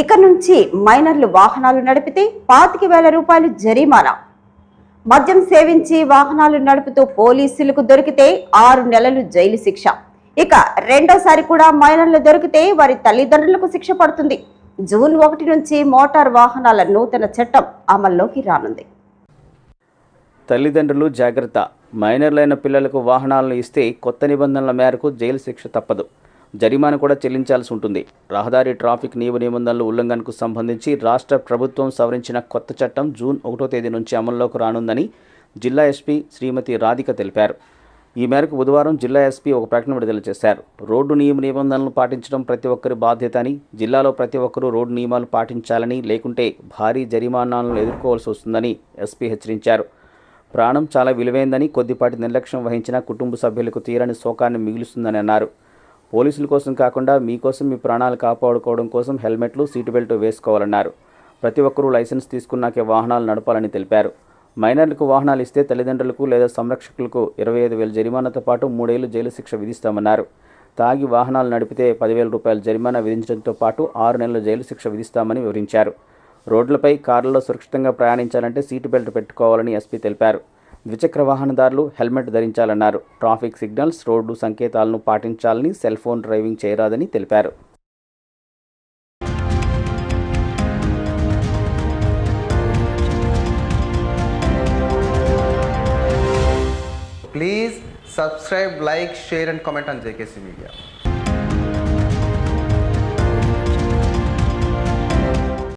ఇక నుంచి మైనర్లు వాహనాలు నడిపితే పాతిక వేల రూపాయలు జరిమానా. మద్యం సేవించి వాహనాలు నడుపుతూ పోలీసులకు దొరికితే ఆరు నెలలు జైలు శిక్ష. ఇక రెండోసారి కూడా మైనర్లు దొరికితే వారి తల్లిదండ్రులకు శిక్ష పడుతుంది. జూన్ ఒకటి నుంచి మోటార్ వాహనాల నూతన చట్టం అమల్లోకి రానుంది. తల్లిదండ్రులు జాగ్రత్త. మైనర్లైన పిల్లలకు వాహనాలను ఇస్తే కొత్త నిబంధనల మేరకు జైలు శిక్ష తప్పదు. జరిమానా కూడా చెల్లించాల్సి ఉంటుంది. రహదారి ట్రాఫిక్ నియమ నిబంధనలు ఉల్లంఘనకు సంబంధించి రాష్ట్ర ప్రభుత్వం సవరించిన కొత్త చట్టం జూన్ ఒకటో తేదీ నుంచి అమల్లోకి రానుందని జిల్లా ఎస్పీ శ్రీమతి రాధిక తెలిపారు. ఈ మేరకు బుధవారం జిల్లా ఎస్పీ ఒక ప్రకటన విడుదల చేశారు. రోడ్డు నియమ నిబంధనలను పాటించడం ప్రతి ఒక్కరి బాధ్యత అని జిల్లాలో ప్రతి ఒక్కరూ రోడ్డు నియమాలు పాటించాలని లేకుంటే భారీ జరిమానాలను ఎదుర్కోవాల్సి వస్తుందని ఎస్పీ హెచ్చరించారు. ప్రాణం చాలా విలువైందని కొద్దిపాటి నిర్లక్ష్యం వహించిన కుటుంబ సభ్యులకు తీరని శోకాన్ని మిగులుస్తుందని అన్నారు. పోలీసుల కోసం కాకుండా మీకోసం మీ ప్రాణాలు కాపాడుకోవడం కోసం హెల్మెట్లు సీటు బెల్ట్ వేసుకోవాలన్నారు. ప్రతి ఒక్కరూ లైసెన్స్ తీసుకున్నాకే వాహనాలు నడపాలని తెలిపారు. మైనర్లకు వాహనాలు ఇస్తే తల్లిదండ్రులకు లేదా సంరక్షకులకు ఇరవై ఐదు వేల జరిమానాతో పాటు మూడేళ్ళు జైలు శిక్ష విధిస్తామన్నారు. తాగి వాహనాలు నడిపితే పదివేల రూపాయల జరిమానా విధించడంతో పాటు ఆరు నెలల జైలు శిక్ష విధిస్తామని వివరించారు. రోడ్లపై కార్లలో సురక్షితంగా ప్రయాణించాలంటే సీటు బెల్ట్ పెట్టుకోవాలని ఎస్పీ తెలిపారు. ద్విచక్ర వాహనదారులు హెల్మెట్ ధరించాలన్నారు. ట్రాఫిక్ సిగ్నల్స్ రోడ్డు సంకేతాలను పాటించాలని సెల్ ఫోన్ డ్రైవింగ్ చేయరాదని తెలిపారు. Please subscribe like share and comment on JKC media